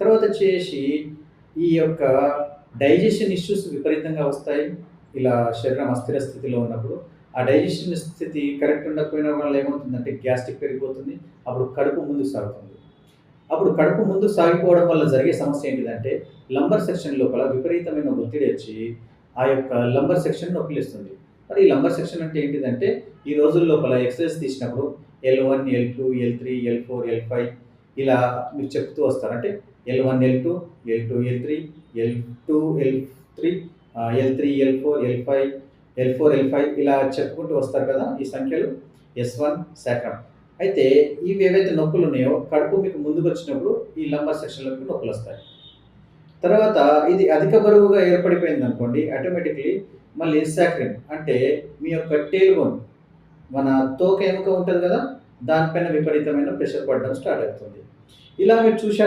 తర్వాత వచ్చేసి ఈ యొక్క డైజెషన్ ఇష్యూస్ విపరీతంగా వస్తాయి. ఇలా శరీరం అస్థిర స్థితిలో ఉన్నప్పుడు ఆ డైజెషన్ స్థితి కరెక్ట్ ఉండకపోయిన వల్ల ఏమవుతుందంటే గ్యాస్ట్రిక్ పెరిగిపోతుంది. అప్పుడు కడుపు ముందు సాగుతుంది. అప్పుడు కడుపు ముందు సాగిపోవడం వల్ల జరిగే సమస్య ఏంటిదంటే లంబర్ సెక్షన్ లోపల విపరీతమైన ఒత్తిడి వచ్చి ఆ యొక్క లంబర్ సెక్షన్ నొప్పిస్తుంది మరి ఈ లంబర్ సెక్షన్ అంటే ఏంటిదంటే ఈ రోజుల లోపల ఎక్సర్సైజ్ తీసినప్పుడు L one L two L three L four L five ఇలా మీరు చెప్తూ వస్తారు. అంటే L one L two L two L three L two L three L three L four L five L four L five ఇలా చెప్పుకుంటూ వస్తారు కదా ఈ సంఖ్యలు. ఎస్ వన్ శాఖం అయితే ఇవి ఏవైతే నొప్పులు ఉన్నాయో కడుపు మీకు ముందుకు వచ్చినప్పుడు ఈ లంబర్ సెక్షన్లోకి నొప్పులు వస్తాయి. తర్వాత ఇది అధిక బరువుగా ఏర్పడిపోయింది అనుకోండి ఆటోమేటిక్లీ మళ్ళీ సాక్రిన్ అంటే మీ యొక్క టేల్ బోన్ మన తోక ఎముక ఉంటుంది కదా దానిపైన విపరీతమైన ప్రెషర్ పడడం స్టార్ట్ అవుతుంది. ఇలా మీరు చూశారు?